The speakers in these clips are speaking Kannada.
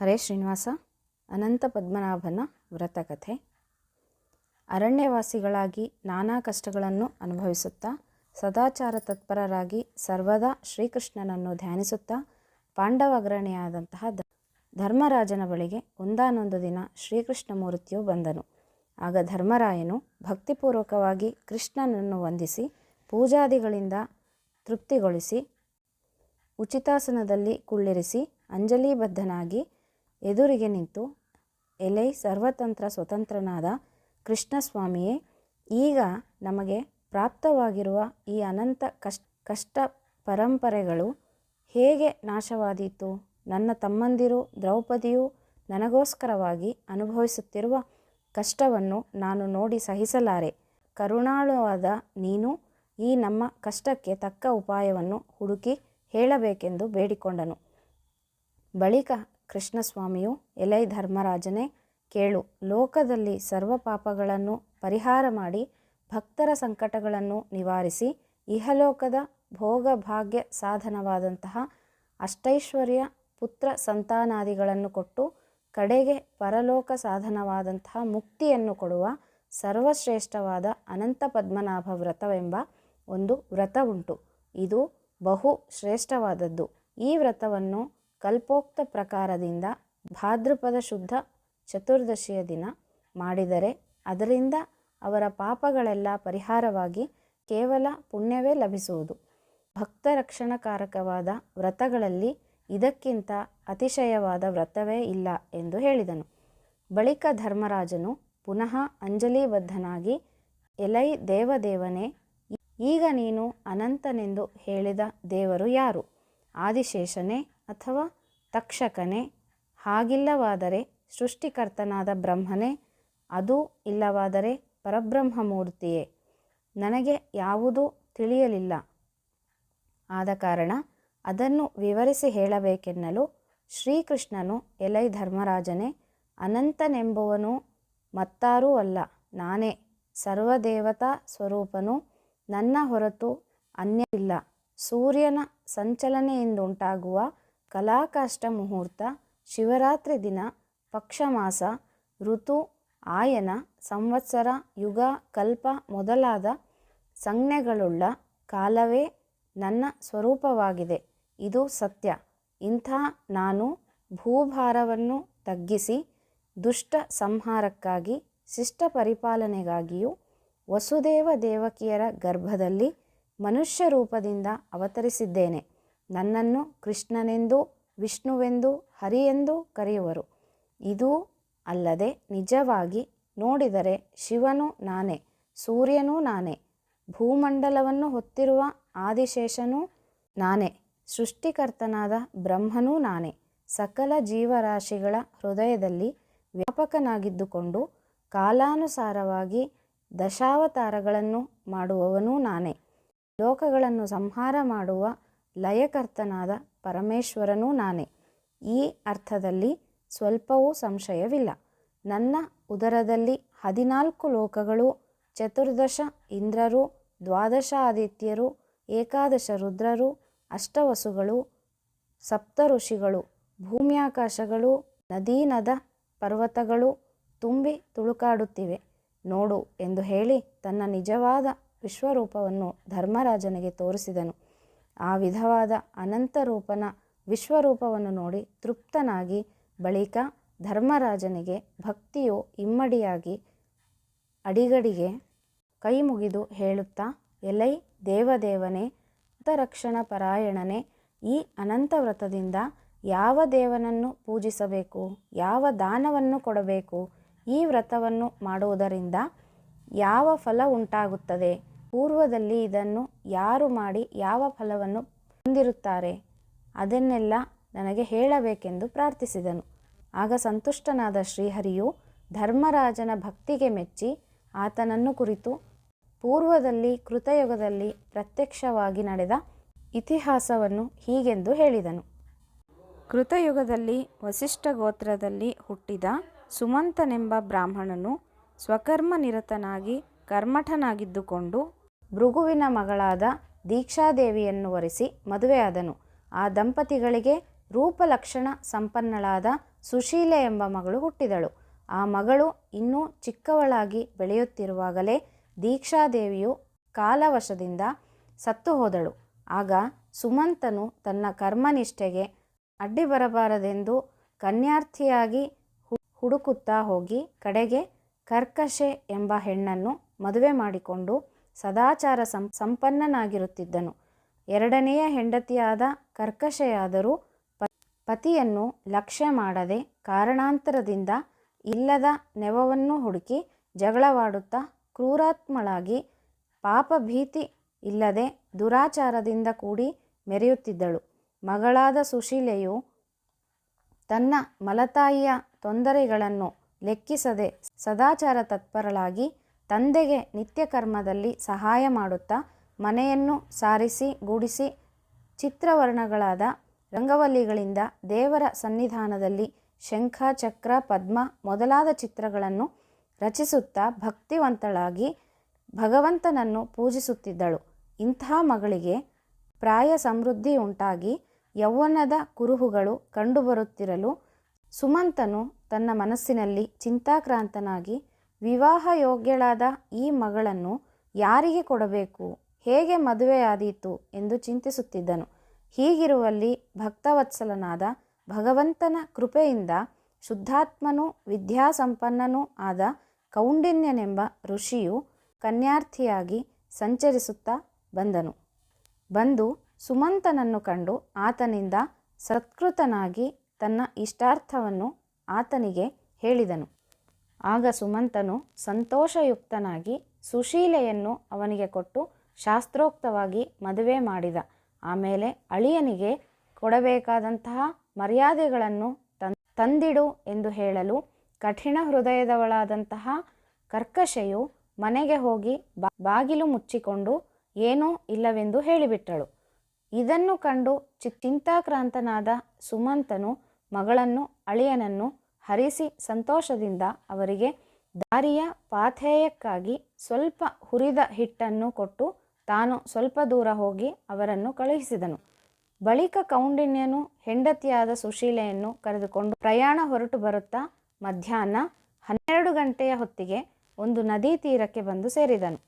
ಹರೇ ಶ್ರೀನಿವಾಸ, ಅನಂತ ಪದ್ಮನಾಭನ ವ್ರತಕಥೆ. ಅರಣ್ಯವಾಸಿಗಳಾಗಿ ನಾನಾ ಕಷ್ಟಗಳನ್ನು ಅನುಭವಿಸುತ್ತಾ, ಸದಾಚಾರ ತತ್ಪರರಾಗಿ ಸರ್ವದಾ ಶ್ರೀಕೃಷ್ಣನನ್ನು ಧ್ಯಾನಿಸುತ್ತಾ ಪಾಂಡವಗ್ರಣಿಯಾದಂತಹ ಧರ್ಮರಾಜನ ಬಳಿಗೆ ಒಂದಾನೊಂದು ದಿನ ಶ್ರೀಕೃಷ್ಣ ಮೂರ್ತಿಯು ಬಂದನು. ಆಗ ಧರ್ಮರಾಯನು ಭಕ್ತಿಪೂರ್ವಕವಾಗಿ ಕೃಷ್ಣನನ್ನು ವಂದಿಸಿ, ಪೂಜಾದಿಗಳಿಂದ ತೃಪ್ತಿಗೊಳಿಸಿ, ಉಚಿತಾಸನದಲ್ಲಿ ಕುಳ್ಳಿರಿಸಿ, ಅಂಜಲಿಬದ್ಧನಾಗಿ ಎದುರಿಗೆ ನಿಂತು ಎಲೈ ಸರ್ವತಂತ್ರ ಸ್ವತಂತ್ರನಾದ ಕೃಷ್ಣಸ್ವಾಮಿಯೇ, ಈಗ ನಮಗೆ ಪ್ರಾಪ್ತವಾಗಿರುವ ಈ ಅನಂತ ಕಷ್ಟ ಕಷ್ಟ ಪರಂಪರೆಗಳು ಹೇಗೆ ನಾಶವಾದೀತು? ನನ್ನ ತಮ್ಮಂದಿರು ದ್ರೌಪದಿಯು ನನಗೋಸ್ಕರವಾಗಿ ಅನುಭವಿಸುತ್ತಿರುವ ಕಷ್ಟವನ್ನು ನಾನು ನೋಡಿ ಸಹಿಸಲಾರೆ. ಕರುಣಾಳುವಾದ ನೀನು ಈ ನಮ್ಮ ಕಷ್ಟಕ್ಕೆ ತಕ್ಕ ಉಪಾಯವನ್ನು ಹುಡುಕಿ ಹೇಳಬೇಕೆಂದು ಬೇಡಿಕೊಂಡನು. ಬಳಿಕ ಕೃಷ್ಣಸ್ವಾಮಿಯು ಎಲೈ ಧರ್ಮರಾಜನೇ ಕೇಳು, ಲೋಕದಲ್ಲಿ ಸರ್ವ ಪಾಪಗಳನ್ನು ಪರಿಹಾರ ಮಾಡಿ ಭಕ್ತರ ಸಂಕಟಗಳನ್ನು ನಿವಾರಿಸಿ, ಇಹಲೋಕದ ಭೋಗ ಭಾಗ್ಯ ಸಾಧನವಾದಂತಹ ಅಷ್ಟೈಶ್ವರ್ಯ ಪುತ್ರ ಸಂತಾನಾದಿಗಳನ್ನು ಕೊಟ್ಟು ಕಡೆಗೆ ಪರಲೋಕ ಸಾಧನವಾದಂತಹ ಮುಕ್ತಿಯನ್ನು ಕೊಡುವ ಸರ್ವಶ್ರೇಷ್ಠವಾದ ಅನಂತ ಪದ್ಮನಾಭ ವ್ರತವೆಂಬ ಒಂದು ವ್ರತ ಉಂಟು ಇದು ಬಹು ಶ್ರೇಷ್ಠವಾದದ್ದು ಈ ವ್ರತವನ್ನು ಕಲ್ಪೋಕ್ತ ಪ್ರಕಾರದಿಂದ ಭಾದ್ರಪದ ಶುದ್ಧ ಚತುರ್ದಶಿಯ ದಿನ ಮಾಡಿದರೆ ಅದರಿಂದ ಅವರ ಪಾಪಗಳೆಲ್ಲ ಪರಿಹಾರವಾಗಿ ಕೇವಲ ಪುಣ್ಯವೇ ಲಭಿಸುವುದು. ಭಕ್ತ ರಕ್ಷಣಕಾರಕವಾದ ವ್ರತಗಳಲ್ಲಿ ಇದಕ್ಕಿಂತ ಅತಿಶಯವಾದ ವ್ರತವೇ ಇಲ್ಲ ಎಂದು ಹೇಳಿದನು. ಬಳಿಕ ಧರ್ಮರಾಜನು ಪುನಃ ಅಂಜಲಿಬದ್ಧನಾಗಿ, ಎಲೈ ದೇವದೇವನೇ, ಈಗ ನೀನು ಅನಂತನೆಂದು ಹೇಳಿದ ದೇವರು ಯಾರು? ಆದಿಶೇಷನೇ ಅಥವಾ ತಕ್ಷಕನೇ. ಹಾಗಿಲ್ಲವಾದರೆ ಸೃಷ್ಟಿಕರ್ತನಾದ ಬ್ರಹ್ಮನೇ, ಅದೂ ಇಲ್ಲವಾದರೆ ಪರಬ್ರಹ್ಮ ಮೂರ್ತಿಯೇ ನನಗೆ ಯಾವುದೂ ತಿಳಿಯಲಿಲ್ಲ. ಆದ ಕಾರಣ ಅದನ್ನು ವಿವರಿಸಿ ಹೇಳಬೇಕೆನ್ನಲು ಶ್ರೀಕೃಷ್ಣನು ಎಲೈ ಧರ್ಮರಾಜನೇ, ಅನಂತನೆಂಬುವನು ಮತ್ತಾರೂ ಅಲ್ಲ, ನಾನೇ, ಸರ್ವದೇವತಾ ಸ್ವರೂಪನು, ನನ್ನ ಹೊರತು ಅನ್ಯವಿಲ್ಲ. ಸೂರ್ಯನ ಸಂಚಲನೆಯಿಂದುಂಟಾಗುವ ಕಲಾಕಾಷ್ಟ ಮುಹೂರ್ತ, ಶಿವರಾತ್ರಿ ದಿನ, ಪಕ್ಷಮಾಸ, ಋತು, ಆಯನ, ಸಂವತ್ಸರ, ಯುಗ, ಕಲ್ಪ ಮೊದಲಾದ ಸಂಜ್ಞೆಗಳುಳ್ಳ ಕಾಲವೇ ನನ್ನ ಸ್ವರೂಪವಾಗಿದೆ. ಇದು ಸತ್ಯ. ಇಂಥ ನಾನು ಭೂಭಾರವನ್ನು ತಗ್ಗಿಸಿ ದುಷ್ಟ ಸಂಹಾರಕ್ಕಾಗಿ, ಶಿಷ್ಟ ಪರಿಪಾಲನೆಗಾಗಿಯೂ ವಸುದೇವ ದೇವಕಿಯರ ಗರ್ಭದಲ್ಲಿ ಮನುಷ್ಯ ರೂಪದಿಂದ ಅವತರಿಸಿದ್ದೇನೆ. ನನ್ನನ್ನು ಕೃಷ್ಣನೆಂದು, ವಿಷ್ಣುವೆಂದು, ಹರಿಯೆಂದು ಕರೆಯುವರು. ಇದೂ ಅಲ್ಲದೆ ನಿಜವಾಗಿ ನೋಡಿದರೆ ಶಿವನು ನಾನೇ, ಸೂರ್ಯನೂ ನಾನೇ, ಭೂಮಂಡಲವನ್ನು ಹೊತ್ತಿರುವ ಆದಿಶೇಷನೂ ನಾನೇ, ಸೃಷ್ಟಿಕರ್ತನಾದ ಬ್ರಹ್ಮನೂ ನಾನೇ, ಸಕಲ ಜೀವರಾಶಿಗಳ ಹೃದಯದಲ್ಲಿ ವ್ಯಾಪಕನಾಗಿದ್ದುಕೊಂಡು ಕಾಲಾನುಸಾರವಾಗಿ ದಶಾವತಾರಗಳನ್ನು ಮಾಡುವವನೂ ನಾನೇ. ಲೋಕಗಳನ್ನು ಸಂಹಾರ ಮಾಡುವ ಲಯಕರ್ತನಾದ ಪರಮೇಶ್ವರನೂ ನಾನೇ. ಈ ಅರ್ಥದಲ್ಲಿ ಸ್ವಲ್ಪವೂ ಸಂಶಯವಿಲ್ಲ. ನನ್ನ ಉದರದಲ್ಲಿ ಹದಿನಾಲ್ಕು ಲೋಕಗಳು, ಚತುರ್ದಶ ಇಂದ್ರರು ದ್ವಾದಶ ಆದಿತ್ಯರು ಏಕಾದಶ ರುದ್ರರು, ಅಷ್ಟವಸುಗಳು ಸಪ್ತ ಋಷಿಗಳು ಭೂಮ್ಯಾಕಾಶಗಳು, ನದೀನದ ಪರ್ವತಗಳು ತುಂಬಿ ತುಳುಕಾಡುತ್ತಿವೆ. ನೋಡು ಎಂದು ಹೇಳಿ ತನ್ನ ನಿಜವಾದ ವಿಶ್ವರೂಪವನ್ನು ಧರ್ಮರಾಜನಿಗೆ ತೋರಿಸಿದನು. ಆ ವಿಧವಾದ ಅನಂತರೂಪನ ವಿಶ್ವರೂಪವನ್ನು ನೋಡಿ ತೃಪ್ತನಾಗಿ ಬಳಿಕ ಧರ್ಮರಾಜನಿಗೆ ಭಕ್ತಿಯು ಇಮ್ಮಡಿಯಾಗಿ ಅಡಿಗಡಿಗೆ ಕೈ ಮುಗಿದು ಹೇಳುತ್ತಾ, ಎಲೈ ದೇವದೇವನೇ, ಅಂತರಕ್ಷಣ ಪರಾಯಣನೇ, ಈ ಅನಂತ ವ್ರತದಿಂದ ಯಾವ ದೇವನನ್ನು ಪೂಜಿಸಬೇಕು, ಯಾವ ದಾನವನ್ನು ಕೊಡಬೇಕು, ಈ ವ್ರತವನ್ನು ಮಾಡುವುದರಿಂದ ಯಾವ ಫಲ ಉಂಟಾಗುತ್ತದೆ? ಪೂರ್ವದಲ್ಲಿ ಇದನ್ನು ಯಾರು ಮಾಡಿ ಯಾವ ಫಲವನ್ನು ಹೊಂದಿರುತ್ತಾರೆ ಅದನ್ನೆಲ್ಲ ನನಗೆ ಹೇಳಬೇಕೆಂದು ಪ್ರಾರ್ಥಿಸಿದನು. ಆಗ ಸಂತುಷ್ಟನಾದ ಶ್ರೀಹರಿಯು ಧರ್ಮರಾಜನ ಭಕ್ತಿಗೆ ಮೆಚ್ಚಿ ಆತನನ್ನು ಕುರಿತು ಪೂರ್ವದಲ್ಲಿ ಕೃತಯುಗದಲ್ಲಿ ಪ್ರತ್ಯಕ್ಷವಾಗಿ ನಡೆದ ಇತಿಹಾಸವನ್ನು ಹೀಗೆಂದು ಹೇಳಿದನು. ಕೃತಯುಗದಲ್ಲಿ ವಸಿಷ್ಠ ಗೋತ್ರದಲ್ಲಿ ಹುಟ್ಟಿದ ಸುಮಂತನೆಂಬ ಬ್ರಾಹ್ಮಣನು ಸ್ವಕರ್ಮ ನಿರತನಾಗಿ ಕರ್ಮಠನಾಗಿದ್ದುಕೊಂಡು ಭೃಗುವಿನ ಮಗಳಾದ ದೀಕ್ಷಾದೇವಿಯನ್ನು ವರಿಸಿ ಮದುವೆಯಾದನು. ಆ ದಂಪತಿಗಳಿಗೆ ರೂಪಲಕ್ಷಣ ಸಂಪನ್ನಳಾದ ಸುಶೀಲೆ ಎಂಬ ಮಗಳು ಹುಟ್ಟಿದಳು. ಆ ಮಗಳು ಇನ್ನೂ ಚಿಕ್ಕವಳಾಗಿ ಬೆಳೆಯುತ್ತಿರುವಾಗಲೇ ದೀಕ್ಷಾದೇವಿಯು ಕಾಲವಶದಿಂದ ಸತ್ತು ಹೋದಳು ಆಗ ಸುಮಂತನು ತನ್ನ ಕರ್ಮನಿಷ್ಠೆಗೆ ಅಡ್ಡಿ ಬರಬಾರದೆಂದು ಕನ್ಯಾರ್ಥಿಯಾಗಿ ಹುಡುಕುತ್ತಾ ಹೋಗಿ ಕಡೆಗೆ ಕರ್ಕಶೆ ಎಂಬ ಹೆಣ್ಣನ್ನು ಮದುವೆ ಮಾಡಿಕೊಂಡು ಸದಾಚಾರ ಸಂ, ಸಂಪನ್ನನಾಗಿರುತ್ತಿದ್ದನು. ಎರಡನೆಯ ಹೆಂಡತಿಯಾದ ಕರ್ಕಶೆಯಾದರೂ ಪತಿಯನ್ನು ಲಕ್ಷ್ಯ ಮಾಡದೆ ಕಾರಣಾಂತರದಿಂದ ಇಲ್ಲದ ನೆವವನ್ನು ಹುಡುಕಿ ಜಗಳವಾಡುತ್ತಾ ಕ್ರೂರಾತ್ಮಳಾಗಿ ಪಾಪಭೀತಿ ಇಲ್ಲದೆ ದುರಾಚಾರದಿಂದ ಕೂಡಿ ಮೆರೆಯುತ್ತಿದ್ದಳು. ಮಗಳಾದ ಸುಶೀಲೆಯು ತನ್ನ ಮಲತಾಯಿಯ ತೊಂದರೆಗಳನ್ನು ಲೆಕ್ಕಿಸದೆ ಸದಾಚಾರ ತತ್ಪರಳಾಗಿ ತಂದೆಗೆ ನಿತ್ಯ ಕರ್ಮದಲ್ಲಿ ಸಹಾಯ ಮಾಡುತ್ತಾ ಮನೆಯನ್ನು ಸಾರಿಸಿ, ಗೂಡಿಸಿ ಚಿತ್ರವರ್ಣಗಳಾದ ರಂಗವಲ್ಲಿಗಳಿಂದ ದೇವರ ಸನ್ನಿಧಾನದಲ್ಲಿ ಶಂಖ, ಚಕ್ರ, ಪದ್ಮ ಮೊದಲಾದ ಚಿತ್ರಗಳನ್ನು ರಚಿಸುತ್ತಾ ಭಕ್ತಿವಂತಳಾಗಿ ಭಗವಂತನನ್ನು ಪೂಜಿಸುತ್ತಿದ್ದಳು. ಇಂತಹ ಮಗಳಿಗೆ ಪ್ರಾಯ ಸಮೃದ್ಧಿ ಉಂಟಾಗಿ ಯೌವನದ ಕುರುಹುಗಳು ಕಂಡುಬರುತ್ತಿರಲು ಸುಮಂತನು ತನ್ನ ಮನಸ್ಸಿನಲ್ಲಿ ಚಿಂತಾಕ್ರಾಂತನಾಗಿ ವಿವಾಹ ಯೋಗ್ಯಳಾದ ಈ ಮಗಳನ್ನು ಯಾರಿಗೆ ಕೊಡಬೇಕು? ಹೇಗೆ ಮದುವೆಯಾದೀತು? ಎಂದು ಚಿಂತಿಸುತ್ತಿದ್ದನು. ಹೀಗಿರುವಲ್ಲಿ ಭಕ್ತವತ್ಸಲನಾದ ಭಗವಂತನ ಕೃಪೆಯಿಂದ ಶುದ್ಧಾತ್ಮನೂ ವಿದ್ಯಾಸಂಪನ್ನನೂ ಆದ ಕೌಂಡಿನ್ಯನೆಂಬ ಋಷಿಯು ಕನ್ಯಾರ್ಥಿಯಾಗಿ ಸಂಚರಿಸುತ್ತಾ ಬಂದನು. ಬಂದು ಸುಮಂತನನ್ನು ಕಂಡು ಆತನಿಂದ ಸತ್ಕೃತನಾಗಿ ತನ್ನ ಇಷ್ಟಾರ್ಥವನ್ನು ಆತನಿಗೆ ಹೇಳಿದನು. ಆಗ ಸುಮಂತನು ಸಂತೋಷಯುಕ್ತನಾಗಿ ಸುಶೀಲೆಯನ್ನು ಅವನಿಗೆ ಕೊಟ್ಟು ಶಾಸ್ತ್ರೋಕ್ತವಾಗಿ ಮದುವೆ ಮಾಡಿದ. ಆಮೇಲೆ ಅಳಿಯನಿಗೆ ಕೊಡಬೇಕಾದಂತಹ ಮರ್ಯಾದೆಗಳನ್ನು ತಂದಿಡು ಎಂದು ಹೇಳಲು ಕಠಿಣ ಹೃದಯದವಳಾದಂತಹ ಕರ್ಕಶೆಯು ಮನೆಗೆ ಹೋಗಿ ಬಾಗಿಲು ಮುಚ್ಚಿಕೊಂಡು ಏನೂ ಇಲ್ಲವೆಂದು ಹೇಳಿಬಿಟ್ಟಳು. ಇದನ್ನು ಕಂಡು ಚಿಂತಾಕ್ರಾಂತನಾದ ಸುಮಂತನು ಮಗಳನ್ನು, ಅಳಿಯನನ್ನು ಹರಿಸಿ ಸಂತೋಷದಿಂದ ಅವರಿಗೆ ದಾರಿಯ ಪಾಥೇಯಕ್ಕಾಗಿ ಸ್ವಲ್ಪ ಹುರಿದ ಹಿಟ್ಟನ್ನು ಕೊಟ್ಟು ತಾನು ಸ್ವಲ್ಪ ದೂರ ಹೋಗಿ ಅವರನ್ನು ಕಳುಹಿಸಿದನು. ಬಳಿಕ ಕೌಂಡಿನ್ಯನು ಹೆಂಡತಿಯಾದ ಸುಶೀಲೆಯನ್ನು ಕರೆದುಕೊಂಡು ಪ್ರಯಾಣ ಹೊರಟು ಬರುತ್ತಾ ಮಧ್ಯಾಹ್ನ ಹನ್ನೆರಡು ಗಂಟೆಯ ಹೊತ್ತಿಗೆ ಒಂದು ನದಿ ತೀರಕ್ಕೆ ಬಂದು ಸೇರಿದನು.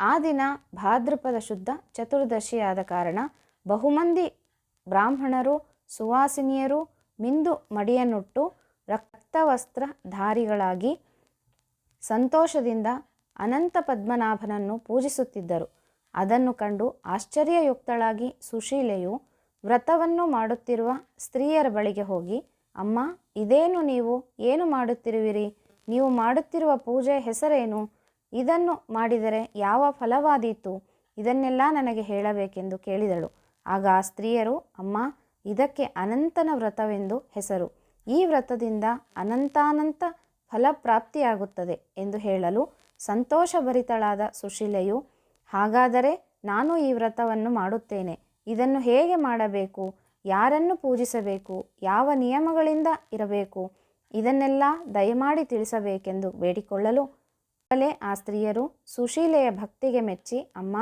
ಆ ದಿನ ಭಾದ್ರಪದ ಶುದ್ಧ ಚತುರ್ದಶಿಯಾದ ಕಾರಣ ಬಹುಮಂದಿ ಬ್ರಾಹ್ಮಣರು, ಸುವಾಸಿನಿಯರು, ಮಿಂದು ಮಡಿಯನ್ನುಟ್ಟು ರಕ್ತವಸ್ತ್ರಧಾರಿಗಳಾಗಿ ಸಂತೋಷದಿಂದ ಅನಂತ ಪದ್ಮನಾಭನನ್ನು ಪೂಜಿಸುತ್ತಿದ್ದರು. ಅದನ್ನು ಕಂಡು ಆಶ್ಚರ್ಯಯುಕ್ತಳಾಗಿ ಸುಶೀಲೆಯು ವ್ರತವನ್ನು ಮಾಡುತ್ತಿರುವ ಸ್ತ್ರೀಯರ ಬಳಿಗೆ ಹೋಗಿ, ಅಮ್ಮ, ಇದೇನು ನೀವು? ಏನು ಮಾಡುತ್ತಿರುವಿರಿ? ನೀವು ಮಾಡುತ್ತಿರುವ ಪೂಜೆ ಹೆಸರೇನು? ಇದನ್ನು ಮಾಡಿದರೆ ಯಾವ ಫಲವಾದೀತು? ಇದನ್ನೆಲ್ಲ ನನಗೆ ಹೇಳಬೇಕೆಂದು ಕೇಳಿದಳು. ಆಗ ಆ ಸ್ತ್ರೀಯರು, ಅಮ್ಮ, ಇದಕ್ಕೆ ಅನಂತನ ವ್ರತವೆಂದು ಹೆಸರು. ಈ ವ್ರತದಿಂದ ಅನಂತಾನಂತ ಫಲಪ್ರಾಪ್ತಿಯಾಗುತ್ತದೆ ಎಂದು ಹೇಳಲು ಸಂತೋಷಭರಿತಳಾದ ಸುಶೀಲೆಯು, ಹಾಗಾದರೆ ನಾನು ಈ ವ್ರತವನ್ನು ಮಾಡುತ್ತೇನೆ. ಇದನ್ನು ಹೇಗೆ ಮಾಡಬೇಕು? ಯಾರನ್ನು ಪೂಜಿಸಬೇಕು? ಯಾವ ನಿಯಮಗಳಿಂದ ಇರಬೇಕು? ಇದನ್ನೆಲ್ಲ ದಯಮಾಡಿ ತಿಳಿಸಬೇಕೆಂದು ಬೇಡಿಕೊಳ್ಳಲು ಕೂಡಲೇ ಆ ಸ್ತ್ರೀಯರು ಸುಶೀಲೆಯ ಭಕ್ತಿಗೆ ಮೆಚ್ಚಿ, ಅಮ್ಮ,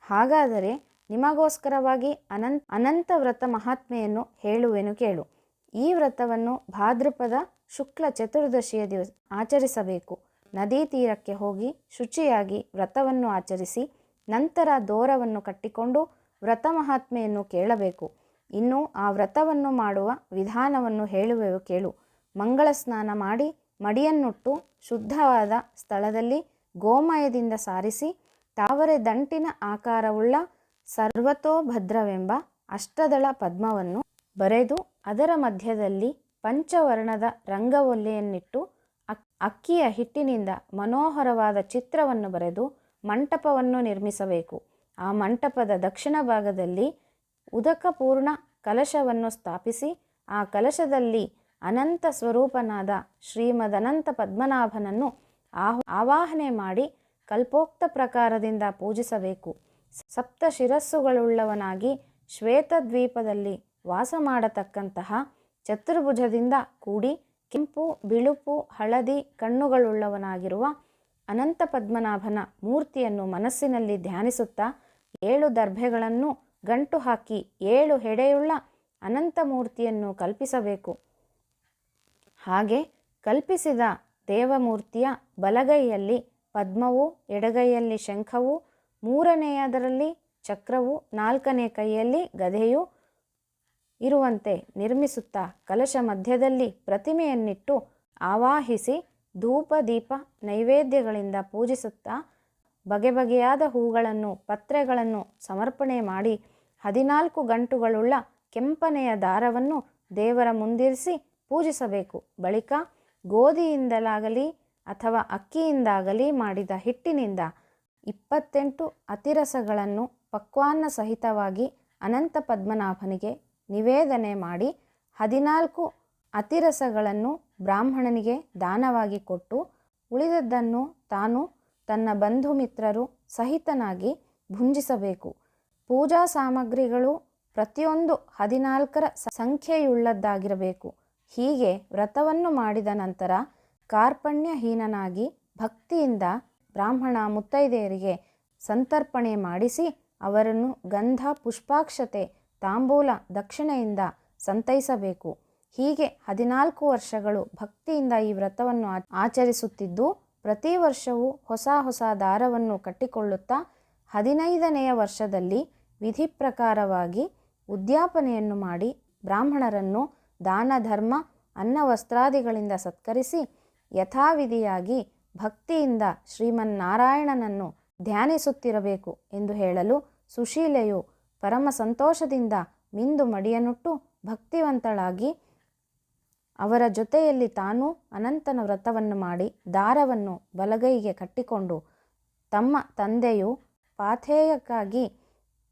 ಹಾಗಾದರೆ ನಿಮಗೋಸ್ಕರವಾಗಿ ಅನಂತ ಅನಂತ ವ್ರತ ಮಹಾತ್ಮೆಯನ್ನು ಹೇಳುವೆನು ಕೇಳು. ಈ ವ್ರತವನ್ನು ಭಾದ್ರಪದ ಶುಕ್ಲ ಚತುರ್ದಶಿಯ ದಿವಸ ಆಚರಿಸಬೇಕು. ನದಿ ತೀರಕ್ಕೆ ಹೋಗಿ ಶುಚಿಯಾಗಿ ವ್ರತವನ್ನು ಆಚರಿಸಿ ನಂತರ ದೋರವನ್ನು ಕಟ್ಟಿಕೊಂಡು ವ್ರತ ಮಹಾತ್ಮೆಯನ್ನು ಕೇಳಬೇಕು. ಇನ್ನು ಆ ವ್ರತವನ್ನು ಮಾಡುವ ವಿಧಾನವನ್ನು ಹೇಳುವೆವು ಕೇಳು. ಮಂಗಳ ಸ್ನಾನ ಮಾಡಿ ಮಡಿಯನ್ನುಟ್ಟು ಶುದ್ಧವಾದ ಸ್ಥಳದಲ್ಲಿ ಗೋಮಯದಿಂದ ಸಾರಿಸಿ ತಾವರೆ ದಂಟಿನ ಆಕಾರವುಳ್ಳ ಸರ್ವತೋಭದ್ರವೆಂಬ ಅಷ್ಟದಳ ಪದ್ಮವನ್ನು ಬರೆದು ಅದರ ಮಧ್ಯದಲ್ಲಿ ಪಂಚವರ್ಣದ ರಂಗವೊಲ್ಲೆಯನ್ನಿಟ್ಟು ಅಕ್, ಅಕ್ಕಿಯ ಹಿಟ್ಟಿನಿಂದ ಮನೋಹರವಾದ ಚಿತ್ರವನ್ನು ಬರೆದು ಮಂಟಪವನ್ನು ನಿರ್ಮಿಸಬೇಕು. ಆ ಮಂಟಪದ ದಕ್ಷಿಣ ಭಾಗದಲ್ಲಿ ಉದಕಪೂರ್ಣ ಕಲಶವನ್ನು ಸ್ಥಾಪಿಸಿ, ಆ ಕಲಶದಲ್ಲಿ ಅನಂತ ಸ್ವರೂಪನಾದ ಶ್ರೀಮದನಂತ ಪದ್ಮನಾಭನನ್ನು ಆಹ್, ಆವಾಹನೆ ಮಾಡಿ ಕಲ್ಪೋಕ್ತ ಪ್ರಕಾರದಿಂದ ಪೂಜಿಸಬೇಕು. ಸಪ್ತ ಶಿರಸ್ಸುಗಳುಳ್ಳವನಾಗಿ ಶ್ವೇತದ್ವೀಪದಲ್ಲಿ ವಾಸ ಮಾಡತಕ್ಕಂತಹ ಚತುರ್ಭುಜದಿಂದ ಕೂಡಿ ಕೆಂಪು, ಬಿಳುಪು, ಹಳದಿ ಕಣ್ಣುಗಳುಳ್ಳವನಾಗಿರುವ ಅನಂತ ಪದ್ಮನಾಭನ ಮೂರ್ತಿಯನ್ನು ಮನಸ್ಸಿನಲ್ಲಿ ಧ್ಯಾನಿಸುತ್ತಾ ಏಳು ದರ್ಭೆಗಳನ್ನು ಗಂಟು ಹಾಕಿ ಏಳು ಹೆಡೆಯುಳ್ಳ ಅನಂತ ಮೂರ್ತಿಯನ್ನು ಕಲ್ಪಿಸಬೇಕು. ಹಾಗೆ ಕಲ್ಪಿಸಿದ ದೇವಮೂರ್ತಿಯ ಬಲಗೈಯಲ್ಲಿ ಪದ್ಮವು, ಎಡಗೈಯಲ್ಲಿ ಶಂಖವು, ಮೂರನೆಯದರಲ್ಲಿ ಚಕ್ರವು, ನಾಲ್ಕನೇ ಕೈಯಲ್ಲಿ ಗದೆಯು ಇರುವಂತೆ ನಿರ್ಮಿಸುತ್ತಾ ಕಲಶ ಮಧ್ಯದಲ್ಲಿ ಪ್ರತಿಮೆಯನ್ನಿಟ್ಟು ಆವಾಹಿಸಿ ಧೂಪ, ದೀಪ, ನೈವೇದ್ಯಗಳಿಂದ ಪೂಜಿಸುತ್ತಾ ಬಗೆ ಬಗೆಯಾದ ಹೂಗಳನ್ನು, ಪತ್ರೆಗಳನ್ನು ಸಮರ್ಪಣೆ ಮಾಡಿ ಹದಿನಾಲ್ಕು ಗಂಟುಗಳುಳ್ಳ ಕೆಂಪನೆಯ ದಾರವನ್ನು ದೇವರ ಮುಂದಿರಿಸಿ ಪೂಜಿಸಬೇಕು. ಬಳಿಕ ಗೋಧಿಯಿಂದಲಾಗಲಿ ಅಥವಾ ಅಕ್ಕಿಯಿಂದಾಗಲಿ ಮಾಡಿದ ಹಿಟ್ಟಿನಿಂದ ಇಪ್ಪತ್ತೆಂಟು ಅತಿರಸಗಳನ್ನು ಪಕ್ವಾನ್ನ ಸಹಿತವಾಗಿ ಅನಂತ ಪದ್ಮನಾಭನಿಗೆ ನಿವೇದನೆ ಮಾಡಿ ಹದಿನಾಲ್ಕು ಅತಿರಸಗಳನ್ನು ಬ್ರಾಹ್ಮಣನಿಗೆ ದಾನವಾಗಿ ಕೊಟ್ಟು ಉಳಿದದ್ದನ್ನು ತಾನು ತನ್ನ ಬಂಧು ಮಿತ್ರರು ಸಹಿತನಾಗಿ ಭುಂಜಿಸಬೇಕು. ಪೂಜಾ ಸಾಮಗ್ರಿಗಳು ಪ್ರತಿಯೊಂದು ಹದಿನಾಲ್ಕರ ಸಂಖ್ಯೆಯುಳ್ಳದ್ದಾಗಿರಬೇಕು. ಹೀಗೆ ವ್ರತವನ್ನು ಮಾಡಿದ ನಂತರ ಕಾರ್ಪಣ್ಯಹೀನನಾಗಿ ಭಕ್ತಿಯಿಂದ ಬ್ರಾಹ್ಮಣ ಮುತ್ತೈದೆಯರಿಗೆ ಸಂತರ್ಪಣೆ ಮಾಡಿಸಿ ಅವರನ್ನು ಗಂಧ ಪುಷ್ಪಾಕ್ಷತೆ ತಾಂಬೂಲ ದಕ್ಷಿಣೆಯಿಂದ ಸಂತೈಸಬೇಕು. ಹೀಗೆ ಹದಿನಾಲ್ಕು ವರ್ಷಗಳು ಭಕ್ತಿಯಿಂದ ಈ ವ್ರತವನ್ನು ಆಚರಿಸುತ್ತಿದ್ದು, ಪ್ರತಿ ವರ್ಷವೂ ಹೊಸ ಹೊಸ ದಾರವನ್ನು ಕಟ್ಟಿಕೊಳ್ಳುತ್ತಾ ಹದಿನೈದನೆಯ ವರ್ಷದಲ್ಲಿ ವಿಧಿ ಪ್ರಕಾರವಾಗಿ ಉದ್ಯಾಪನೆಯನ್ನು ಮಾಡಿ ಬ್ರಾಹ್ಮಣರನ್ನು ದಾನ, ಧರ್ಮ, ಅನ್ನ ವಸ್ತ್ರಾದಿಗಳಿಂದ ಸತ್ಕರಿಸಿ ಯಥಾವಿಧಿಯಾಗಿ ಭಕ್ತಿಯಿಂದ ಶ್ರೀಮನ್ನಾರಾಯಣನನ್ನು ಧ್ಯಾನಿಸುತ್ತಿರಬೇಕು ಎಂದು ಹೇಳಲು ಸುಶೀಲೆಯು ಪರಮ ಸಂತೋಷದಿಂದ ಮಿಂದು ಮಡಿಯನುಟ್ಟು ಭಕ್ತಿವಂತಳಾಗಿ ಅವರ ಜೊತೆಯಲ್ಲಿ ತಾನು ಅನಂತನ ವ್ರತವನ್ನು ಮಾಡಿ ದಾರವನ್ನು ಬಲಗೈಗೆ ಕಟ್ಟಿಕೊಂಡು ತಮ್ಮ ತಂದೆಯು ಪಾಥೇಯಕ್ಕಾಗಿ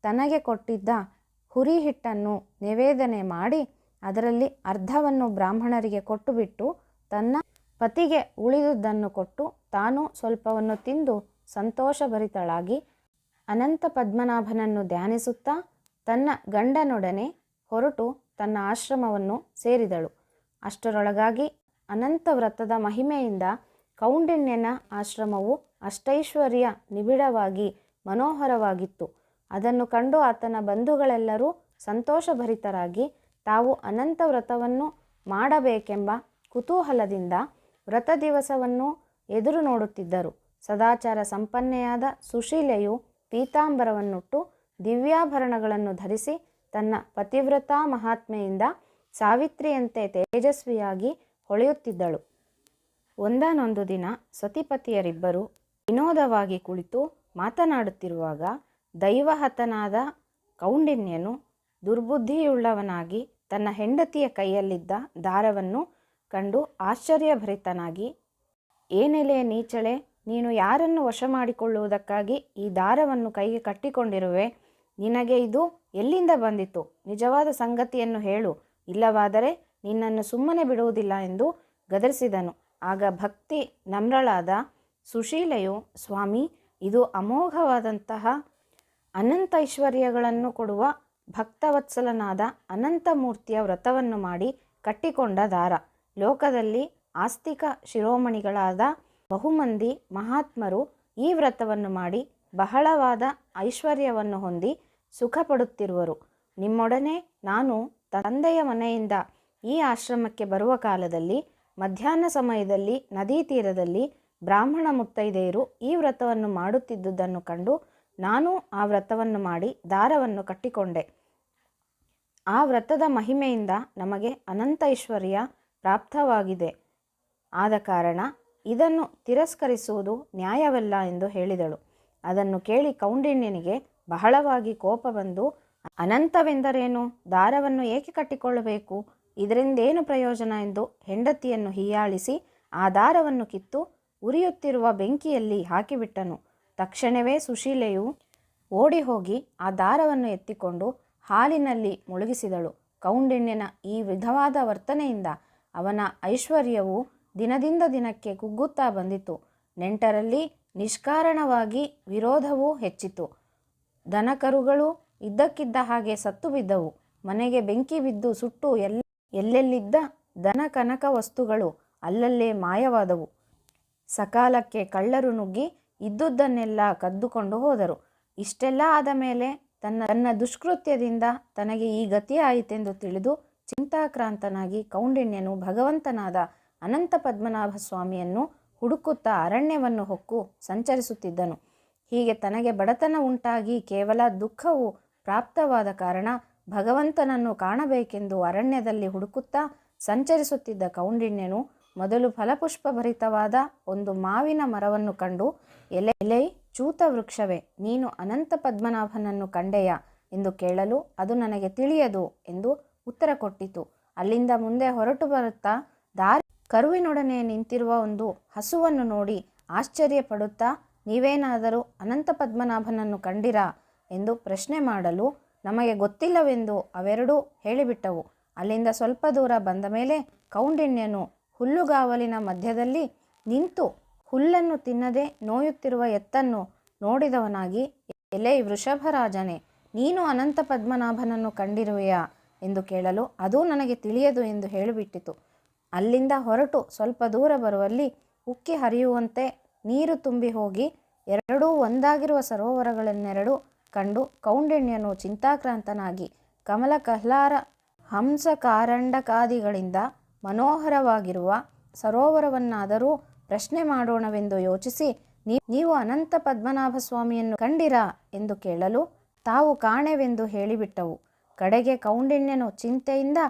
ತನಗೆ ಕೊಟ್ಟಿದ್ದ ಹುರಿ ಹಿಟ್ಟನ್ನು ನಿವೇದನೆ ಮಾಡಿ ಅದರಲ್ಲಿ ಅರ್ಧವನ್ನು ಬ್ರಾಹ್ಮಣರಿಗೆ ಕೊಟ್ಟುಬಿಟ್ಟು ತನ್ನ ಪತಿಗೆ ಉಳಿದುದನ್ನು ಕೊಟ್ಟು ತಾನು ಸ್ವಲ್ಪವನ್ನು ತಿಂದು ಸಂತೋಷಭರಿತಳಾಗಿ ಅನಂತ ಪದ್ಮನಾಭನನ್ನು ಧ್ಯಾನಿಸುತ್ತಾ ತನ್ನ ಗಂಡನೊಡನೆ ಹೊರಟು ತನ್ನ ಆಶ್ರಮವನ್ನು ಸೇರಿದಳು. ಅಷ್ಟರೊಳಗಾಗಿ ಅನಂತ ವ್ರತದ ಮಹಿಮೆಯಿಂದ ಕೌಂಡಿನ್ಯನ ಆಶ್ರಮವು ಅಷ್ಟೈಶ್ವರ್ಯ ನಿಬಿಡವಾಗಿ ಮನೋಹರವಾಗಿತ್ತು. ಅದನ್ನು ಕಂಡು ಆತನ ಬಂಧುಗಳೆಲ್ಲರೂ ಸಂತೋಷಭರಿತರಾಗಿ ತಾವು ಅನಂತ ವ್ರತವನ್ನು ಮಾಡಬೇಕೆಂಬ ಕುತೂಹಲದಿಂದ ವ್ರತ ದಿವಸವನ್ನು ಎದುರು ನೋಡುತ್ತಿದ್ದರು. ಸದಾಚಾರ ಸಂಪನ್ನೆಯಾದ ಸುಶೀಲೆಯು ಪೀತಾಂಬರವನ್ನುಟ್ಟು ದಿವ್ಯಾಭರಣಗಳನ್ನು ಧರಿಸಿ ತನ್ನ ಪತಿವ್ರತಾ ಮಹಾತ್ಮೆಯಿಂದ ಸಾವಿತ್ರಿಯಂತೆ ತೇಜಸ್ವಿಯಾಗಿ ಹೊಳೆಯುತ್ತಿದ್ದಳು. ಒಂದಾನೊಂದು ದಿನ ಸತಿಪತಿಯರಿಬ್ಬರು ವಿನೋದವಾಗಿ ಕುಳಿತು ಮಾತನಾಡುತ್ತಿರುವಾಗ ದೈವಹತನಾದ ಕೌಂಡಿನ್ಯನು ದುರ್ಬುದ್ಧಿಯುಳ್ಳವನಾಗಿ ತನ್ನ ಹೆಂಡತಿಯ ಕೈಯಲ್ಲಿದ್ದ ದಾರವನ್ನು ಕಂಡು ಆಶ್ಚರ್ಯಭರಿತನಾಗಿ ಏನೆಲೆಯ ನೀಚಳೆ ನೀನು ಯಾರನ್ನು ವಶ ಮಾಡಿಕೊಳ್ಳುವುದಕ್ಕಾಗಿ ಈ ದಾರವನ್ನು ಕೈಗೆ ಕಟ್ಟಿಕೊಂಡಿರುವೆ? ನಿನಗೆ ಇದು ಎಲ್ಲಿಂದ ಬಂದಿತು? ನಿಜವಾದ ಸಂಗತಿಯನ್ನು ಹೇಳು. ಇಲ್ಲವಾದರೆ ನಿನ್ನನ್ನು ಸುಮ್ಮನೆ ಬಿಡುವುದಿಲ್ಲ ಎಂದು ಗದರಿಸಿದನು. ಆಗ ಭಕ್ತಿ ನಮ್ರಳಾದ ಸುಶೀಲೆಯು, ಸ್ವಾಮಿ, ಇದು ಅಮೋಘವಾದಂತಹ ಅನಂತ ಐಶ್ವರ್ಯಗಳನ್ನು ಕೊಡುವ ಭಕ್ತವತ್ಸಲನಾದ ಅನಂತಮೂರ್ತಿಯ ವ್ರತವನ್ನು ಮಾಡಿ ಕಟ್ಟಿಕೊಂಡ ದಾರ. ಲೋಕದಲ್ಲಿ ಆಸ್ತಿಕ ಶಿರೋಮಣಿಗಳಾದ ಬಹುಮಂದಿ ಮಹಾತ್ಮರು ಈ ವ್ರತವನ್ನು ಮಾಡಿ ಬಹಳವಾದ ಐಶ್ವರ್ಯವನ್ನು ಹೊಂದಿ ಸುಖಪಡುತ್ತಿರುವರು. ನಿಮ್ಮೊಡನೆ ನಾನು ತಂದೆಯ ಮನೆಯಿಂದ ಈ ಆಶ್ರಮಕ್ಕೆ ಬರುವ ಕಾಲದಲ್ಲಿ, ಮಧ್ಯಾಹ್ನ ಸಮಯದಲ್ಲಿ, ನದಿ ತೀರದಲ್ಲಿ ಬ್ರಾಹ್ಮಣ ಮುತ್ತೈದೆಯರು ಈ ವ್ರತವನ್ನು ಮಾಡುತ್ತಿದ್ದುದನ್ನು ಕಂಡು ನಾನು ಆ ವ್ರತವನ್ನು ಮಾಡಿ ದಾರವನ್ನು ಕಟ್ಟಿಕೊಂಡೆ. ಆ ವ್ರತದ ಮಹಿಮೆಯಿಂದ ನಮಗೆ ಅನಂತ ಐಶ್ವರ್ಯ ಪ್ರಾಪ್ತವಾಗಿದೆ. ಆದ ಕಾರಣ ಇದನ್ನು ತಿರಸ್ಕರಿಸುವುದು ನ್ಯಾಯವಲ್ಲ ಎಂದು ಹೇಳಿದಳು. ಅದನ್ನು ಕೇಳಿ ಕೌಂಡಿನ್ಯನಿಗೆ ಬಹಳವಾಗಿ ಕೋಪ ಬಂದು, ಅನಂತವೆಂದರೇನು? ದಾರವನ್ನು ಏಕೆ ಕಟ್ಟಿಕೊಳ್ಳಬೇಕು? ಇದರಿಂದೇನು ಪ್ರಯೋಜನ ಎಂದು ಹೆಂಡತಿಯನ್ನು ಹೀಯಾಳಿಸಿ ಆ ದಾರವನ್ನು ಕಿತ್ತು ಉರಿಯುತ್ತಿರುವ ಬೆಂಕಿಯಲ್ಲಿ ಹಾಕಿಬಿಟ್ಟನು. ತಕ್ಷಣವೇ ಸುಶೀಲೆಯು ಓಡಿ ಹೋಗಿ ಆ ದಾರವನ್ನು ಎತ್ತಿಕೊಂಡು ಹಾಲಿನಲ್ಲಿ ಮುಳುಗಿಸಿದಳು. ಕೌಂಡಿಣ್ಯನ ಈ ವಿಧವಾದ ವರ್ತನೆಯಿಂದ ಅವನ ಐಶ್ವರ್ಯವು ದಿನದಿಂದ ದಿನಕ್ಕೆ ಕುಗ್ಗುತ್ತಾ ಬಂದಿತು ನೆಂಟರಲ್ಲಿ ನಿಷ್ಕಾರಣವಾಗಿ ವಿರೋಧವೂ ಹೆಚ್ಚಿತು ದನಕರುಗಳು ಇದ್ದಕ್ಕಿದ್ದ ಹಾಗೆ ಸತ್ತು ಬಿದ್ದವು. ಮನೆಗೆ ಬೆಂಕಿ ಬಿದ್ದು ಸುಟ್ಟು ಎಲ್ಲ ಎಲ್ಲೆಲ್ಲಿದ್ದ ದನ ಕನಕ ವಸ್ತುಗಳು ಅಲ್ಲಲ್ಲೇ ಮಾಯವಾದವು. ಸಕಾಲಕ್ಕೆ ಕಳ್ಳರು ನುಗ್ಗಿ ಇದ್ದುದನ್ನೆಲ್ಲ ಕದ್ದುಕೊಂಡು ಹೋದರು. ಇಷ್ಟೆಲ್ಲ ಆದ ಮೇಲೆ ತನ್ನ ತನ್ನ ದುಷ್ಕೃತ್ಯದಿಂದ ತನಗೆ ಈ ಗತಿ ಆಯಿತೆಂದು ತಿಳಿದು ಚಿಂತಾಕ್ರಾಂತನಾಗಿ ಕೌಂಡಿಣ್ಯನು ಭಗವಂತನಾದ ಅನಂತ ಪದ್ಮನಾಭ ಸ್ವಾಮಿಯನ್ನು ಹುಡುಕುತ್ತಾ ಅರಣ್ಯವನ್ನು ಹೊಕ್ಕು ಸಂಚರಿಸುತ್ತಿದ್ದನು. ಹೀಗೆ ತನಗೆ ಬಡತನ ಉಂಟಾಗಿ ಕೇವಲ ದುಃಖವು ಪ್ರಾಪ್ತವಾದ ಕಾರಣ ಭಗವಂತನನ್ನು ಕಾಣಬೇಕೆಂದು ಅರಣ್ಯದಲ್ಲಿ ಹುಡುಕುತ್ತಾ ಸಂಚರಿಸುತ್ತಿದ್ದ ಕೌಂಡಿಣ್ಯನು ಮೊದಲು ಫಲಪುಷ್ಪಭರಿತವಾದ ಒಂದು ಮಾವಿನ ಮರವನ್ನು ಕಂಡು, ಎಲೆ ಎಲೆ, ಚೂತ ವೃಕ್ಷವೇ, ನೀನು ಅನಂತ ಪದ್ಮನಾಭನನ್ನು ಕಂಡೆಯ? ಎಂದು ಕೇಳಲು, ಅದು ನನಗೆ ತಿಳಿಯದು ಎಂದು ಉತ್ತರ ಕೊಟ್ಟಿತು. ಅಲ್ಲಿಂದ ಮುಂದೆ ಹೊರಟು ಬರುತ್ತಾ ದಾರಿ ಕರುವಿನೊಡನೆ ನಿಂತಿರುವ ಒಂದು ಹಸುವನ್ನು ನೋಡಿ ಆಶ್ಚರ್ಯ ಪಡುತ್ತಾ ನೀವೇನಾದರೂ ಅನಂತ ಪದ್ಮನಾಭನನ್ನು ಕಂಡಿರಾ ಎಂದು ಪ್ರಶ್ನೆ ಮಾಡಲು ನಮಗೆ ಗೊತ್ತಿಲ್ಲವೆಂದು ಅವೆರಡೂ ಹೇಳಿಬಿಟ್ಟವು. ಅಲ್ಲಿಂದ ಸ್ವಲ್ಪ ದೂರ ಬಂದ ಮೇಲೆ ಕೌಂಡಿಣ್ಯನು ಹುಲ್ಲುಗಾವಲಿನ ಮಧ್ಯದಲ್ಲಿ ನಿಂತು ಹುಲ್ಲನ್ನು ತಿನ್ನದೆ ನೋಯುತ್ತಿರುವ ಎತ್ತನ್ನು ನೋಡಿದವನಾಗಿ, ಎಲೆ ವೃಷಭರಾಜನೇ, ನೀನು ಅನಂತ ಪದ್ಮನಾಭನನ್ನು ಕಂಡಿರುವೆಯಾ? ಎಂದು ಕೇಳಲು, ಅದೂ ನನಗೆ ತಿಳಿಯದು ಎಂದು ಹೇಳಿಬಿಟ್ಟಿತು. ಅಲ್ಲಿಂದ ಹೊರಟು ಸ್ವಲ್ಪ ದೂರ ಬರುವಲ್ಲಿ ಉಕ್ಕಿ ಹರಿಯುವಂತೆ ನೀರು ತುಂಬಿ ಹೋಗಿ ಎರಡೂ ಒಂದಾಗಿರುವ ಸರೋವರಗಳನ್ನೆರಡು ಕಂಡು ಕೌಂಡಿಣ್ಯನು ಚಿಂತಾಕ್ರಾಂತನಾಗಿ ಕಮಲ ಕಹ್ಲಾರ ಹಂಸಕಾರಂಡಕಾದಿಗಳಿಂದ ಮನೋಹರವಾಗಿರುವ ಸರೋವರವನ್ನಾದರೂ ಪ್ರಶ್ನೆ ಮಾಡೋಣವೆಂದು ಯೋಚಿಸಿ ನೀವು ಅನಂತ ಪದ್ಮನಾಭ ಸ್ವಾಮಿಯನ್ನು ಕಂಡಿರಾ ಎಂದು ಕೇಳಲು ತಾವು ಕಾಣೆವೆಂದು ಹೇಳಿಬಿಟ್ಟವು. ಕಡೆಗೆ ಕೌಂಡಿಣ್ಯನು ಚಿಂತೆಯಿಂದ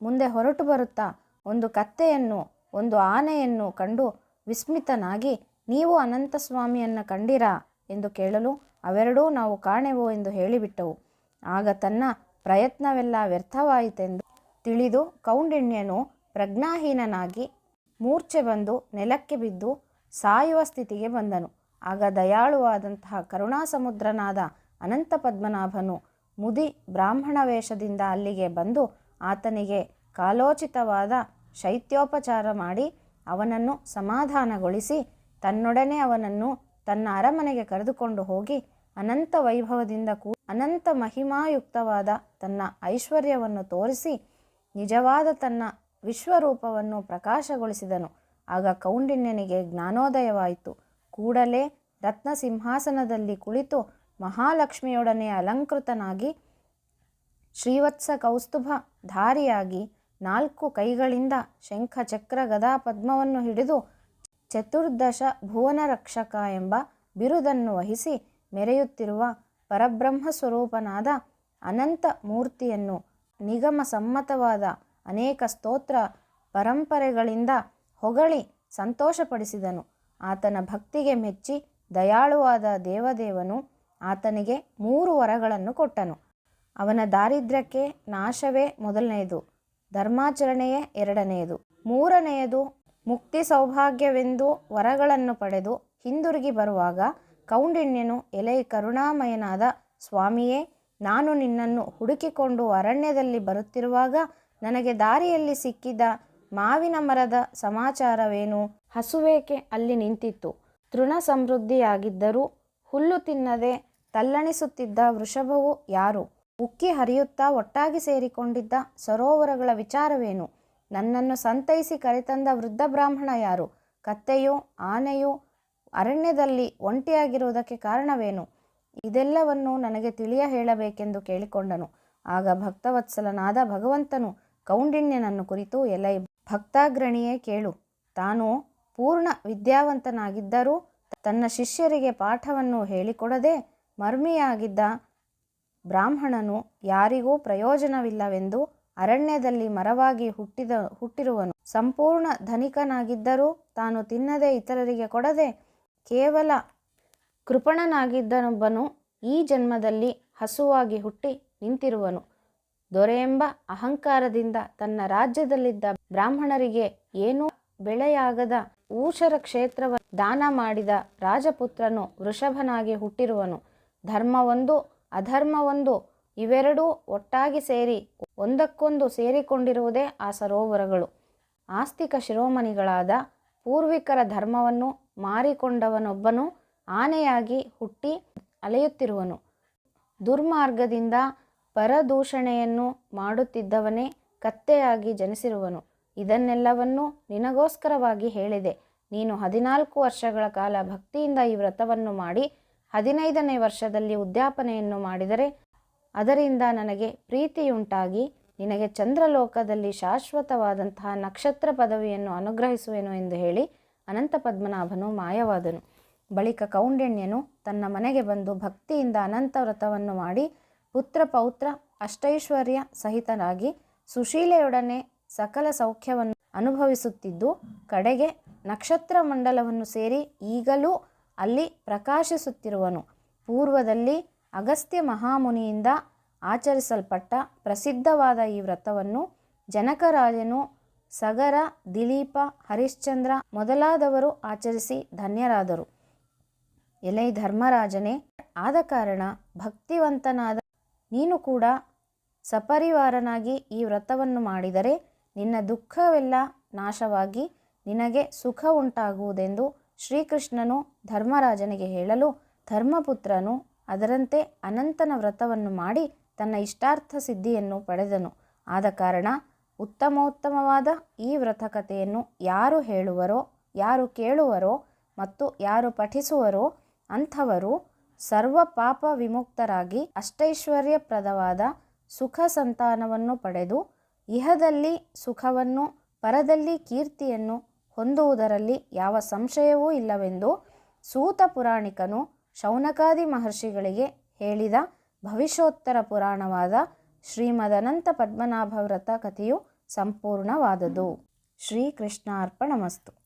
ಮುಂದೆ ಹೊರಟು ಬರುತ್ತಾ ಒಂದು ಕತ್ತೆಯನ್ನು, ಒಂದು ಆನೆಯನ್ನು ಕಂಡು ವಿಸ್ಮಿತನಾಗಿ, ನೀವು ಅನಂತ ಸ್ವಾಮಿಯನ್ನು ಕಂಡಿರಾ? ಎಂದು ಕೇಳಲು ಅವೆರಡೂ ನಾವು ಕಾಣೆವು ಎಂದು ಹೇಳಿಬಿಟ್ಟವು. ಆಗ ತನ್ನ ಪ್ರಯತ್ನವೆಲ್ಲ ವ್ಯರ್ಥವಾಯಿತೆಂದು ತಿಳಿದು ಕೌಂಡಿಣ್ಯನು ಪ್ರಜ್ಞಾಹೀನನಾಗಿ ಮೂರ್ಛೆ ಬಂದು ನೆಲಕ್ಕೆ ಬಿದ್ದು ಸಾಯುವ ಸ್ಥಿತಿಗೆ ಬಂದನು. ಆಗ ದಯಾಳುವಾದಂತಹ ಕರುಣಾಸಮುದ್ರನಾದ ಅನಂತ ಪದ್ಮನಾಭನು ಮುದಿ ಬ್ರಾಹ್ಮಣ ವೇಷದಿಂದ ಅಲ್ಲಿಗೆ ಬಂದು ಆತನಿಗೆ ಕಾಲೋಚಿತವಾದ ಶೈತ್ಯೋಪಚಾರ ಮಾಡಿ ಅವನನ್ನು ಸಮಾಧಾನಗೊಳಿಸಿ ತನ್ನೊಡನೆ ಅವನನ್ನು ತನ್ನ ಅರಮನೆಗೆ ಕರೆದುಕೊಂಡು ಹೋಗಿ ಅನಂತ ವೈಭವದಿಂದ ಕೂ ಅನಂತ ಮಹಿಮಾಯುಕ್ತವಾದ ತನ್ನ ಐಶ್ವರ್ಯವನ್ನು ತೋರಿಸಿ ನಿಜವಾದ ತನ್ನ ವಿಶ್ವರೂಪವನ್ನು ಪ್ರಕಾಶಗೊಳಿಸಿದನು. ಆಗ ಕೌಂಡಿನ್ಯನಿಗೆ ಜ್ಞಾನೋದಯವಾಯಿತು. ಕೂಡಲೇ ರತ್ನ ಸಿಂಹಾಸನದಲ್ಲಿ ಕುಳಿತು ಮಹಾಲಕ್ಷ್ಮಿಯೊಡನೆ ಅಲಂಕೃತನಾಗಿ ಶ್ರೀವತ್ಸ ಕೌಸ್ತುಭ ಧಾರಿಯಾಗಿ ನಾಲ್ಕು ಕೈಗಳಿಂದ ಶಂಖ ಚಕ್ರ ಗದಾ ಪದ್ಮವನ್ನು ಹಿಡಿದು ಚತುರ್ದಶ ಭುವನ ರಕ್ಷಕ ಎಂಬ ಬಿರುದನ್ನು ವಹಿಸಿ ಮೆರೆಯುತ್ತಿರುವ ಪರಬ್ರಹ್ಮ ಸ್ವರೂಪನಾದ ಅನಂತ ಮೂರ್ತಿಯನ್ನು ನಿಗಮ ಸಮ್ಮತವಾದ ಅನೇಕ ಸ್ತೋತ್ರ ಪರಂಪರೆಗಳಿಂದ ಹೊಗಳಿ ಸಂತೋಷಪಡಿಸಿದನು. ಆತನ ಭಕ್ತಿಗೆ ಮೆಚ್ಚಿ ದಯಾಳುವಾದ ದೇವದೇವನು ಆತನಿಗೆ ಮೂರು ವರಗಳನ್ನು ಕೊಟ್ಟನು. ಅವನ ದಾರಿದ್ರ್ಯಕ್ಕೆ ನಾಶವೇ ಮೊದಲನೆಯದು. ಧರ್ಮಾಚರಣೆಯೇ ಎರಡನೆಯದು. ಮೂರನೆಯದು, ಮುಕ್ತಿ ಸೌಭಾಗ್ಯವೆಂದು ವರಗಳನ್ನು ಪಡೆದು ಹಿಂದಿರುಗಿ ಬರುವಾಗ ಕೌಂಡಿಣ್ಯನು ಎಲೆ ಕರುಣಾಮಯನಾದ ಸ್ವಾಮಿಯೇ, ನಾನು ನಿನ್ನನ್ನು ಹುಡುಕಿಕೊಂಡು ಅರಣ್ಯದಲ್ಲಿ ಬರುತ್ತಿರುವಾಗ ನನಗೆ ದಾರಿಯಲ್ಲಿ ಸಿಕ್ಕಿದ ಮಾವಿನ ಮರದ ಸಮಾಚಾರವೇನು? ಹಸುವೇಕೆ ಅಲ್ಲಿ ನಿಂತಿತ್ತು? ತೃಣ ಸಮೃದ್ಧಿಯಾಗಿದ್ದರೂ ಹುಲ್ಲು ತಿನ್ನದೆ ತಲ್ಲಣಿಸುತ್ತಿದ್ದ ವೃಷಭವು ಯಾರು? ಉಕ್ಕಿ ಹರಿಯುತ್ತಾ ಒಟ್ಟಾಗಿ ಸೇರಿಕೊಂಡಿದ್ದ ಸರೋವರಗಳ ವಿಚಾರವೇನು? ನನ್ನನ್ನು ಸಂತೈಸಿ ಕರೆತಂದ ವೃದ್ಧ ಬ್ರಾಹ್ಮಣ ಯಾರು? ಕತ್ತೆಯೋ, ಆನೆಯೋ, ಅರಣ್ಯದಲ್ಲಿ ಒಂಟಿಯಾಗಿರುವುದಕ್ಕೆ ಕಾರಣವೇನು? ಇದೆಲ್ಲವನ್ನು ನನಗೆ ತಿಳಿಯ ಹೇಳಬೇಕೆಂದು ಕೇಳಿಕೊಂಡನು. ಆಗ ಭಕ್ತವತ್ಸಲನಾದ ಭಗವಂತನು ಕೌಂಡಿಣ್ಯನನ್ನು ಕುರಿತು, ಎಲೈ ಭಕ್ತಾಗ್ರಣಿಯೇ ಕೇಳು. ತಾನು ಪೂರ್ಣ ವಿದ್ಯಾವಂತನಾಗಿದ್ದರೂ ತನ್ನ ಶಿಷ್ಯರಿಗೆ ಪಾಠವನ್ನು ಹೇಳಿಕೊಡದೆ ಮರ್ಮಿಯಾಗಿದ್ದ ಬ್ರಾಹ್ಮಣನು ಯಾರಿಗೂ ಪ್ರಯೋಜನವಿಲ್ಲವೆಂದು ಅರಣ್ಯದಲ್ಲಿ ಮರವಾಗಿ ಹುಟ್ಟಿದ, ಹುಟ್ಟಿರುವನು. ಸಂಪೂರ್ಣ ಧನಿಕನಾಗಿದ್ದರೂ ತಾನು ತಿನ್ನದೆ ಇತರರಿಗೆ ಕೊಡದೆ ಕೇವಲ ಕೃಪಣನಾಗಿದ್ದನೊಬ್ಬನು ಈ ಜನ್ಮದಲ್ಲಿ ಹಸುವಾಗಿ ಹುಟ್ಟಿ ನಿಂತಿರುವನು. ದೊರೆಯೆಂಬ ಅಹಂಕಾರದಿಂದ ತನ್ನ ರಾಜ್ಯದಲ್ಲಿದ್ದ ಬ್ರಾಹ್ಮಣರಿಗೆ ಏನೂ ಬೆಳೆಯಾಗದ ಊಷರ ಕ್ಷೇತ್ರವ ದಾನ ಮಾಡಿದ ರಾಜಪುತ್ರನು ವೃಷಭನಾಗಿ ಹುಟ್ಟಿರುವನು. ಧರ್ಮವೊಂದು ಅಧರ್ಮವೊಂದು ಇವೆರಡೂ ಒಟ್ಟಾಗಿ ಸೇರಿ ಒಂದಕ್ಕೊಂದು ಸೇರಿಕೊಂಡಿರುವುದೇ ಆ ಸರೋವರಗಳು. ಆಸ್ತಿಕ ಶಿರೋಮಣಿಗಳಾದ ಪೂರ್ವಿಕರ ಧರ್ಮವನ್ನು ಮಾರಿಕೊಂಡವನೊಬ್ಬನು ಆನೆಯಾಗಿ ಹುಟ್ಟಿ ಅಲೆಯುತ್ತಿರುವನು. ದುರ್ಮಾರ್ಗದಿಂದ ಪರದೂಷಣೆಯನ್ನು ಮಾಡುತ್ತಿದ್ದವನೇ ಕತ್ತೆಯಾಗಿ ಜನಿಸಿರುವನು. ಇದನ್ನೆಲ್ಲವನ್ನೂ ನಿನಗೋಸ್ಕರವಾಗಿ ಹೇಳಿದೆ. ನೀನು ಹದಿನಾಲ್ಕು ವರ್ಷಗಳ ಕಾಲ ಭಕ್ತಿಯಿಂದ ಈ ವ್ರತವನ್ನು ಮಾಡಿ ಹದಿನೈದನೇ ವರ್ಷದಲ್ಲಿ ಉದ್ಯಾಪನೆಯನ್ನು ಮಾಡಿದರೆ ಅದರಿಂದ ನನಗೆ ಪ್ರೀತಿಯುಂಟಾಗಿ ನಿನಗೆ ಚಂದ್ರಲೋಕದಲ್ಲಿ ಶಾಶ್ವತವಾದಂತಹ ನಕ್ಷತ್ರ ಪದವಿಯನ್ನು ಅನುಗ್ರಹಿಸುವೆನು ಎಂದು ಹೇಳಿ ಅನಂತ ಪದ್ಮನಾಭನು ಮಾಯವಾದನು. ಬಳಿಕ ಕೌಂಡಿಣ್ಯನು ತನ್ನ ಮನೆಗೆ ಬಂದು ಭಕ್ತಿಯಿಂದ ಅನಂತ ವ್ರತವನ್ನು ಮಾಡಿ ಪುತ್ರ ಪೌತ್ರ ಅಷ್ಟೈಶ್ವರ್ಯ ಸಹಿತನಾಗಿ ಸುಶೀಲೆಯೊಡನೆ ಸಕಲ ಸೌಖ್ಯವನ್ನು ಅನುಭವಿಸುತ್ತಿದ್ದು ಕಡೆಗೆ ನಕ್ಷತ್ರ ಮಂಡಲವನ್ನು ಸೇರಿ ಈಗಲೂ ಅಲ್ಲಿ ಪ್ರಕಾಶಿಸುತ್ತಿರುವನು. ಪೂರ್ವದಲ್ಲಿ ಅಗಸ್ತ್ಯ ಮಹಾಮುನಿಯಿಂದ ಆಚರಿಸಲ್ಪಟ್ಟ ಪ್ರಸಿದ್ಧವಾದ ಈ ವ್ರತವನ್ನು ಜನಕರಾಜನು ಸಗರ, ದಿಲೀಪ, ಹರಿಶ್ಚಂದ್ರ ಮೊದಲಾದವರು ಆಚರಿಸಿ ಧನ್ಯರಾದರು. ಎಲೈ ಧರ್ಮರಾಜನೇ, ಆದ ಕಾರಣ ಭಕ್ತಿವಂತನಾದ ನೀನು ಕೂಡ ಸಪರಿವಾರನಾಗಿ ಈ ವ್ರತವನ್ನು ಮಾಡಿದರೆ ನಿನ್ನ ದುಃಖವೆಲ್ಲ ನಾಶವಾಗಿ ನಿನಗೆ ಸುಖ ಉಂಟಾಗುವುದೆಂದು ಶ್ರೀಕೃಷ್ಣನು ಧರ್ಮರಾಜನಿಗೆ ಹೇಳಲು ಧರ್ಮಪುತ್ರನು ಅದರಂತೆ ಅನಂತನ ವ್ರತವನ್ನು ಮಾಡಿ ತನ್ನ ಇಷ್ಟಾರ್ಥ ಸಿದ್ಧಿಯನ್ನು ಪಡೆದನು. ಆದ ಕಾರಣ ಉತ್ತಮೋತ್ತಮವಾದ ಈ ವ್ರತಕತೆಯನ್ನು ಯಾರು ಹೇಳುವರೋ, ಯಾರು ಕೇಳುವರೋ ಮತ್ತು ಯಾರು ಪಠಿಸುವರೋ ಅಂಥವರು ಸರ್ವ ಪಾಪ ವಿಮುಕ್ತರಾಗಿ ಅಷ್ಟೈಶ್ವರ್ಯಪ್ರದವಾದ ಸುಖ ಸಂತಾನವನ್ನು ಪಡೆದು, ಇಹದಲ್ಲಿ ಸುಖವನ್ನು, ಪರದಲ್ಲಿ ಕೀರ್ತಿಯನ್ನು ಹೊಂದುವುದರಲ್ಲಿ ಯಾವ ಸಂಶಯವೂ ಇಲ್ಲವೆಂದು ಸೂತ ಪುರಾಣಿಕನು ಶೌನಕಾದಿ ಮಹರ್ಷಿಗಳಿಗೆ ಹೇಳಿದ ಭವಿಷ್ಯೋತ್ತರ ಪುರಾಣವಾದ ಶ್ರೀಮದನಂತ ಪದ್ಮನಾಭ ವ್ರತ ಕಥೆಯು ಸಂಪೂರ್ಣವಾದದು ಶ್ರೀಕೃಷ್ಣಾರ್ಪಣಮಸ್ತು.